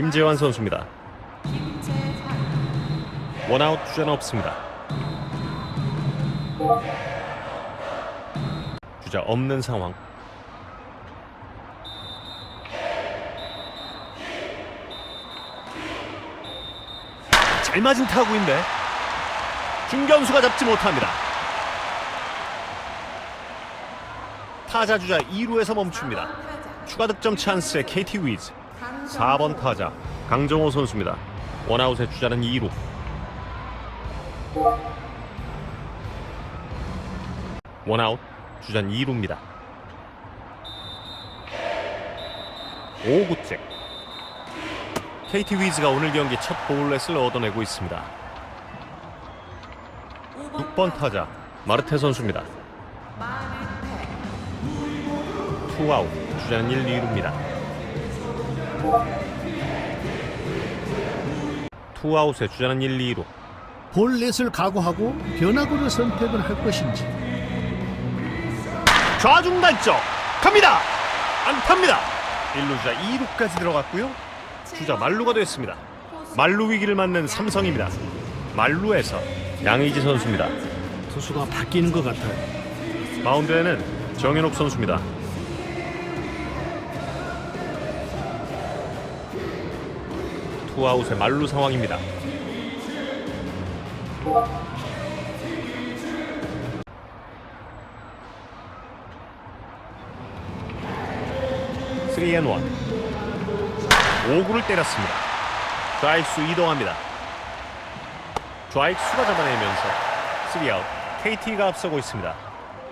김재환 선수입니다. 원아웃 주자는 없습니다. 주자 없는 상황. 잘 맞은 타구인데 중견수가 잡지 못합니다. 타자 주자 2루에서 멈춥니다. 추가 득점 찬스의 KT 위즈 4번 타자 강정호 선수입니다. 원아웃의 주자는 2루. 원아웃 주자는 2루입니다. 5구째 KT 위즈가 오늘 경기 첫 볼넷을 얻어내고 있습니다. 6번 타자 마르테 선수입니다. 투아웃 주자는 1, 2루입니다. 투아웃의 주자는 1, 2루 볼넷을 각오하고 변화구를 선택을 할 것인지. 좌중 단적 갑니다. 안타입니다. 1루주자 2루까지 들어갔고요. 주자 말루가 됐습니다. 말루 위기를 맞는 삼성입니다. 말루에서 양의지 선수입니다. 투수가 바뀌는 것 같아요. 마운드에는 정현욱 선수입니다 투아웃의 말루 상황입니다 쓰리 앤 원. 5구를 때렸습니다. 좌익수 이동합니다. 좌익수가 잡아내면서 3아웃 KT가 앞서고 있습니다.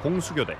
공수교대